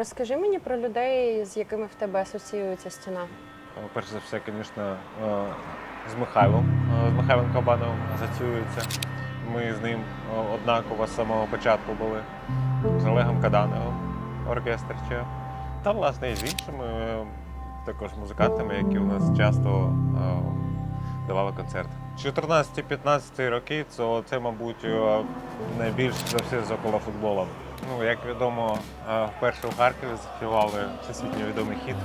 Розкажи мені про людей, з якими в тебе асоціюється стіна. Е, Перш за все, звісно, е, з Михайлом, е, з Михайлом Кабановим асоціюється. Ми з ним однаково з самого початку були. З Олегом Кадановим, оркестр. Та, власне, і з іншими також музикантами, які у нас часто давали концерти. 14-15 роки це, мабуть, е, найбільш за все з около футболом. Ну, як відомо, е, вперше в Харкові заспівали всесвітньо відомий хіт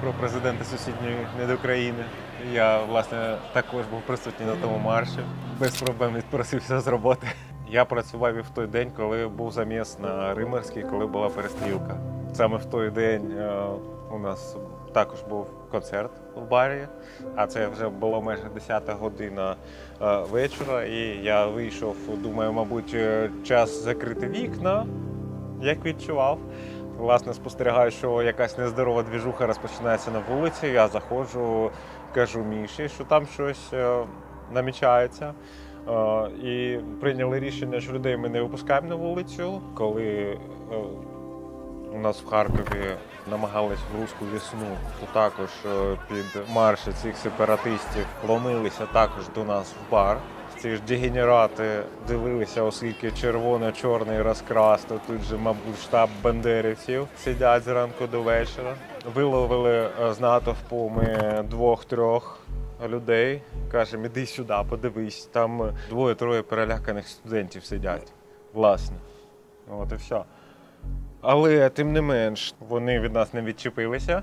про президента сусідньої недокраїни. Я, власне, також був присутній на тому марші. Без проблем відпросився з роботи. Я працював і в той день, коли був заміс на Римерській, коли була перестрілка. Саме в той день е, у нас також був концерт в барі, а це вже було майже 10 година е, вечора. І я вийшов, думаю, мабуть, е, час закрити вікна, як відчував. Власне, спостерігаю, що якась нездорова двіжуха розпочинається на вулиці. Я заходжу, кажу Міші, що там щось намічається. І прийняли рішення, що людей ми не випускаємо на вулицю. Коли у нас в Харкові намагались в руську весну, то також е, під марші цих сепаратистів ломилися також до нас в бар. Ці ж дегенерати дивилися, оскільки червоно-чорний розкрас, то тут же, мабуть, штаб бандерівців сидять зранку до вечора. Виловили е, з натовпу ми двох-трьох людей. Кажемо, іди сюди, подивись. Там двоє-троє переляканих студентів сидять. Власне. От і все. Але тим не менш, вони від нас не відчепилися.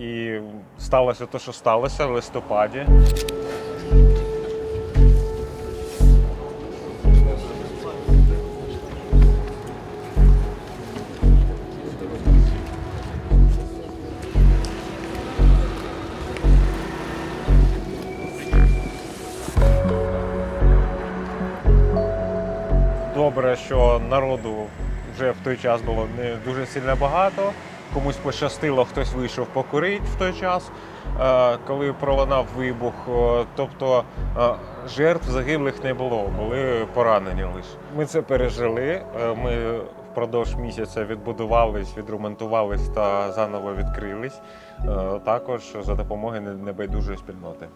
І сталося те, що сталося в листопаді. Добре, що народу вже в той час було не дуже сильно багато. Комусь пощастило, хтось вийшов покурити в той час, е, коли пролунав вибух. Е, Тобто е, жертв загиблих не було, були поранені лише. Ми це пережили. Ми впродовж місяця відбудувались, відремонтувались та заново відкрились. Також за допомогою небайдужої спільноти.